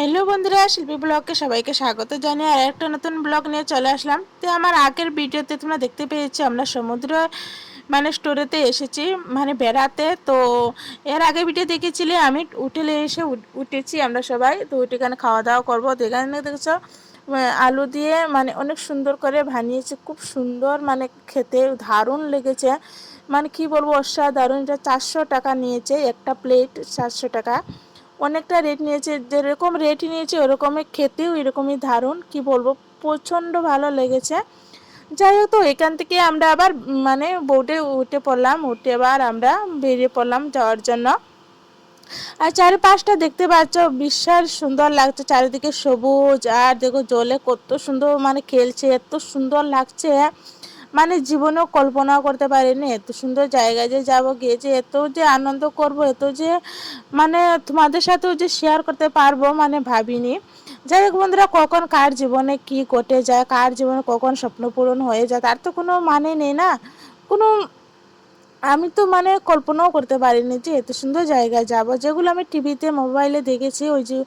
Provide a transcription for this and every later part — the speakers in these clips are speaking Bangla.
হ্যালো বন্ধুরা, শিল্পী ব্লগকে সবাইকে স্বাগত জানিয়ে আর একটা নতুন ব্লগ নিয়ে চলে আসলাম। তো আমার আগের ভিডিওতে তোমরা দেখতে পেয়েছি, আমরা সমুদ্র মানে স্টোরেতে এসেছি মানে বেড়াতে। তো এর আগে ভিডিও দেখেছিলে, আমি হোটেলে এসে উঠেছি আমরা সবাই। তো এখানে খাওয়া দাওয়া করব। তো এখানে দেখছ আলু দিয়ে মানে অনেক সুন্দর করে বানিয়েছে। খুব সুন্দর মানে খেতে দারুণ লেগেছে। মানে কি বলব, অসাধারণ। এটা চারশো টাকা নিয়েছে, একটা প্লেট চারশো টাকা। অনেকটা রেট নিয়েছে, যেরকম রেট নিয়েছে ওরকমই খেতেও এরকমই দারুণ, কি বলব, প্রচণ্ড ভালো লেগেছে। যাই হোক তো, এখান থেকে আমরা আবার মানে বোটে উঠে পড়লাম, উঠে আবার আমরা বেরিয়ে পড়লাম যাওয়ার জন্য। আর চারিপাশটা দেখতে পাচ্ছ, বিশাল সুন্দর লাগছে, চারিদিকে সবুজ, আর দেখো জলে কত সুন্দর মানে খেলছে, এত সুন্দর লাগছে। মানে জীবনেও কল্পনা করতে পারিনি। এত সুন্দর জায়গায় যে যাব, গিয়ে যে এত যে আনন্দ করব, এত যে মানে তোমাদের সাথেও যে শেয়ার করতে পারব মানে ভাবিনি। যাই হোক বন্ধুরা, কখন কার জীবনে কি ঘটে যায়, কার জীবনে কখন স্বপ্ন পূরণ হয়ে যায়, তার তো কোনো মানে নেই না। কোনো, আমি তো মানে কল্পনাও করতে পারিনি যে এত সুন্দর জায়গায় যাব। যেগুলো আমি টিভিতে, মোবাইলে দেখেছি, ওই যে,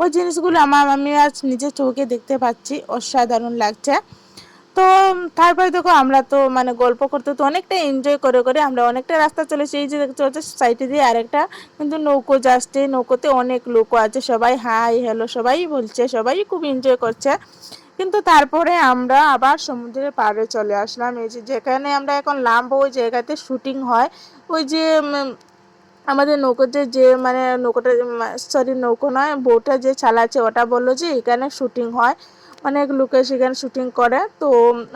ওই জিনিসগুলো আমার, আমি আজ নিজের চোখে দেখতে পাচ্ছি, অসাধারণ লাগছে। তো তারপরে দেখো আমরা তো মানে গল্প করতে তো অনেকটা এনজয় করে করে আমরা অনেকটা রাস্তা চলেছি। এই যে হচ্ছে সাইডে দিয়ে আরেকটা কিন্তু নৌকো যাচ্ছে। নৌকোতে অনেক লোকও আছে, সবাই হাই হ্যালো সবাই বলছে, সবাই খুব এনজয় করছে। কিন্তু তারপরে আমরা আবার সমুদ্রের পাড়ে চলে আসলাম। এই যে যেখানে আমরা এখন নামবো, ওই জায়গাতে শুটিং হয়। ওই যে আমাদের নৌকোতে যে মানে নৌকোটা সরি নৌকো নয় বউটা যে চালাচ্ছে ওটা বলল যে এখানে শুটিং হয়। অনেক লোকে সেখানে শুটিং করে। তো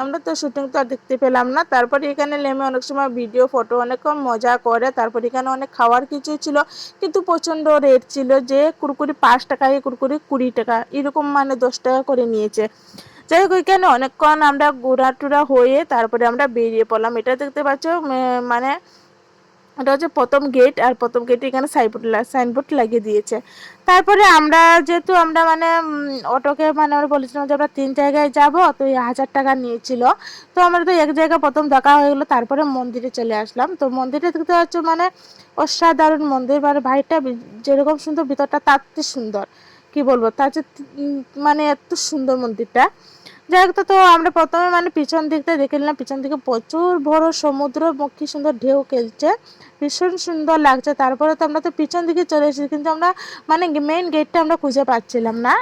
আমরা তো শুটিং তো আর দেখতে পেলাম না। তারপরে এখানে নেমে অনেক সময় ভিডিও ফটো অনেক মজা করে। তারপর এখানে অনেক খাওয়ার কিছু ছিল। কিন্তু প্রচণ্ড রেট ছিল যে কুরকুরি পাঁচ টাকায় কুরকুরি কুড়ি টাকা, এরকম মানে দশ টাকা করে নিয়েছে। যাই হোক ওইখানে অনেকক্ষণ আমরা ঘোরা টুরা হয়ে তারপরে আমরা বেরিয়ে পড়লাম। এটা দেখতে পাচ্ছ মানে এটা হচ্ছে প্রথম গেট আর প্রথম গেটে এখানে সাইনবোর্ড সাইনবোর্ড লাগিয়ে দিয়েছে। তারপরে আমরা যেহেতু আমরা মানে অটোকে মানে আমরা বলেছিলাম যে আমরা তিন জায়গায় যাব, তো এই হাজার টাকা নিয়েছিল। তো আমরা তো এক জায়গায় প্রথম দেখা হয়ে গেলো, তারপরে মন্দিরে চলে আসলাম। তো মন্দিরে দেখতে পাচ্ছ মানে অসাধারণ মন্দির মানে বাড়িটা যেরকম সুন্দর, ভিতরটা তার সুন্দর। কি বলব? তার মানে এত সুন্দর মন্দিরটা। যাই হোক, তো আমরা প্রথমে মানে পিছন দিকটা দেখে নিলাম। পিছন দিকে প্রচুর বড় সমুদ্র, কি সুন্দর ঢেউ খেলছে, ভীষণ সুন্দর লাগছে। তারপরে তো আমরা তো পিছন দিকে চলে এসেছি, কিন্তু আমরা মানে মেইন গেটটা আমরা খুঁজে পাচ্ছিলাম না।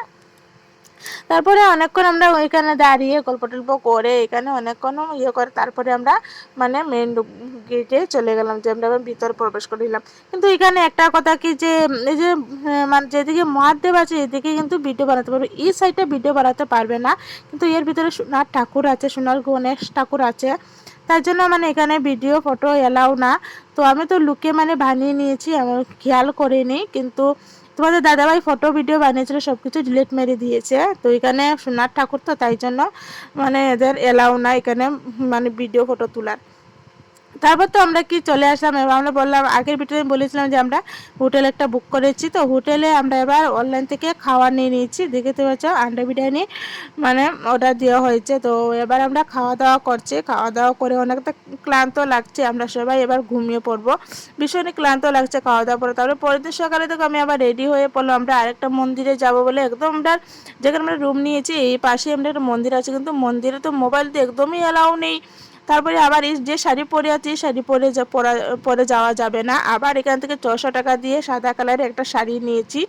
তারপরে অনেকক্ষণ আমরা ওইখানে দাঁড়িয়ে গল্প টল্প করে এখানে অনেকক্ষণ ইয়ে করে তারপরে আমরা মানে মেন গেটে চলে গেলাম, যে আমরা ভিতরে প্রবেশ করিলাম। কিন্তু এখানে একটা কথা কি যে, এই যে মানে যেদিকে মহাদেব আছে, এদিকে কিন্তু ভিডিও বানাতে পারবে। এই সাইডে ভিডিও বানাতে পারবে না, কিন্তু এর ভিতরে সোনার ঠাকুর আছে, সোনার গণেশ ঠাকুর আছে। তার জন্য মানে এখানে ভিডিও, ফটো এলাও না। তো আমি তো লুকে মানে বানিয়ে নিয়েছি আমি খেয়াল করিনি, কিন্তু তোমাদের দাদাভাই ফটো ভিডিও বানিয়েছিল সব কিছু ডিলিট মেরে দিয়েছে। তো এখানে সোনার ঠাকুর তো, তাই জন্য মানে এদের এলাও না এখানে মানে ভিডিও ফটো তোলার। তারপর তো আমরা কি চলে আসলাম? এবার আমরা বললাম, আগের ভিডিওতে বলেছিলাম যে আমরা হোটেল একটা বুক করেছি। তো হোটেলে আমরা এবার অনলাইন থেকে খাওয়া নিয়ে নিয়েছি। দেখতে পাচ্ছ আন্ডা বিরিয়ানি মানে অর্ডার দেওয়া হয়েছে। তো এবার আমরা খাওয়া দাওয়া করছি। খাওয়া দাওয়া করে অনেকটা ক্লান্ত লাগছে। আমরা সবাই এবার ঘুমিয়ে পড়ব। ভীষণই ক্লান্ত লাগছে খাওয়া দাওয়া পরে তারপরে পরের দিন সকালে থেকে আমি আবার রেডি হয়ে পড়লাম। আমরা আরেকটা মন্দিরে যাব বলে একদম আমরা যেখানে আমরা রুম নিয়েছি, এই পাশে আমরা একটা মন্দির আছে। কিন্তু মন্দিরে তো মোবাইল তো একদমই অ্যালাউ নেই। তারপরে আবার এই যে শাড়ি পরে আছে শাড়ি পরে পরে যাওয়া যাবে না। আবার এখান থেকে ছশো টাকা দিয়ে সাদা কালারের একটা শাড়ি নিয়েছি।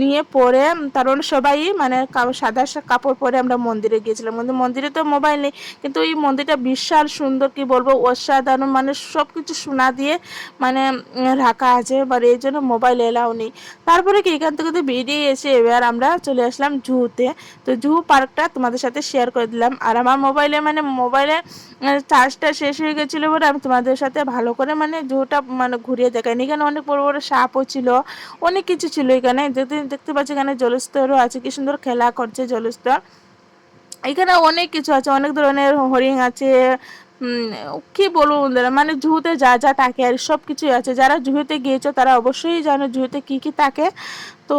নিয়ে পরে কারণ সবাই মানে সাদা কাপড় পরে আমরা মন্দিরে গিয়েছিলাম। কিন্তু মন্দিরে তো মোবাইল নেই। কিন্তু এই মন্দিরটা বিশাল সুন্দর, কি বলব, অসাধারণ মানে সব কিছু সোনা দিয়ে মানে রাখা আছে। এবার এই জন্য মোবাইল এলাও নেই। তারপরে কি, এখান থেকে তো বেরিয়ে এসে এবার আমরা চলে আসলাম জুতে তো জু পার্কটা তোমাদের সাথে শেয়ার করে দিলাম। আর আমার মোবাইলে মানে মোবাইলে চার্জটা শেষ হয়ে গেছিল বলে আমি তোমাদের সাথে ভালো করে মানে জুটা মানে ঘুরিয়ে দেখাইনি এখানে অনেক বড় বড় সাপও ছিল, অনেক কিছু ছিল এখানে। যদি দেখতে পাচ্ছি এখানে জলস্তরও আছে, কি সুন্দর খেলা করছে জলস্তর। এখানে অনেক কিছু আছে, অনেক ধরনের হরিণ আছে কি বলব বন্ধুরা মানে জুহুতে যা যা থাকে আর সব কিছুই আছে। যারা জুহুতে গিয়েছো তারা অবশ্যই জানো জুহুতে কি কি থাকে। তো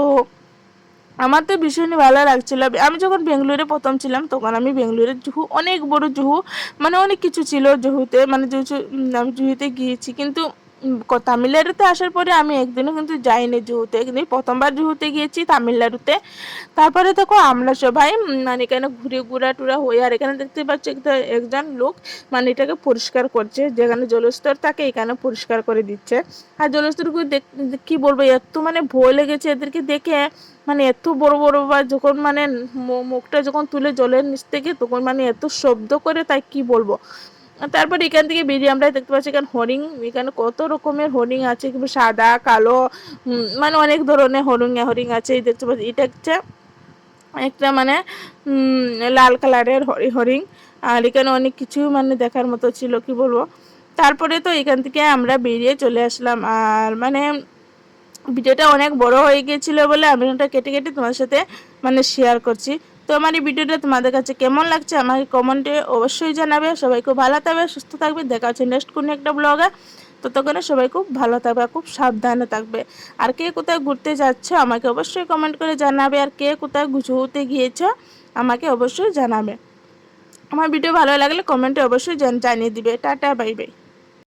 আমার তো ভীষণই ভালো লাগছিল। আমি যখন বেঙ্গলোরে প্রথম ছিলাম, তখন আমি বেঙ্গলোরের জুহু, অনেক বড় জুহু মানে অনেক কিছু ছিল জুহুতে মানে জুহু আমি জুহুতে গিয়েছি। কিন্তু তামিলনাড়ুতে আসার পরে আমি একদিনও কিন্তু যাইনি জুহুতে। একদিন প্রথমবার জুহুতে গিয়েছি তামিলনাড়ুতে। তারপরে দেখো আমরা সবাই মানে এখানে ঘুরে ঘুরা টুরা হয়ে, আর এখানে দেখতে পাচ্ছি একজন লোক মানে এটাকে পরিষ্কার করছে, যেখানে জলস্তর থাকে এখানে পরিষ্কার করে দিচ্ছে। আর জলস্তরগুলো দেখ, কি বলব, এত মানে ভয় লেগেছে এদেরকে দেখে মানে এত বড় বড় বা যখন মানে মুখটা যখন তুলে জলের নিচ থেকে, তখন মানে এত শব্দ করে, তাই কি বলব? তারপর এখান থেকে বেরিয়ে আমরা দেখতে পাচ্ছি এখানে হরিণ, এখানে কত রকমের হরিণ আছে, কিন্তু সাদা, কালো মানে অনেক ধরনের হরিং হরিণ আছে, এই দেখতে পাচ্ছি। এটা হচ্ছে একটা মানে লাল কালারের হরি- হরিণ। আর এখানে অনেক কিছু মানে দেখার মতো ছিল, কি বলব? তারপরে তো এখান থেকে আমরা বেরিয়ে চলে আসলাম। আর মানে ভিডিওটা অনেক বড় হয়ে গিয়েছিল বলে আমি ওটা কেটে কেটে তোমার সাথে মানে শেয়ার করছি। তো আমার এই ভিডিওটা তোমাদের কাছে কেমন লাগছে আমাকে কমেন্টে অবশ্যই জানাবে। সবাই খুব ভালো থাকবে, সুস্থ থাকবে। দেখা হচ্ছে নেক্সট কোনো একটা ব্লগে ততক্ষণে সবাই খুব ভালো থাকবে, খুব সাবধানে থাকবে। আর কে কোথায় ঘুরতে যাচ্ছ আমাকে অবশ্যই কমেন্ট করে জানাবে। আর কে কোথায় ঘুরতে গিয়েছ আমাকে অবশ্যই জানাবে। আমার ভিডিও ভালো লাগলে কমেন্টে অবশ্যই জান- জানিয়ে দিবে। Tata bye bye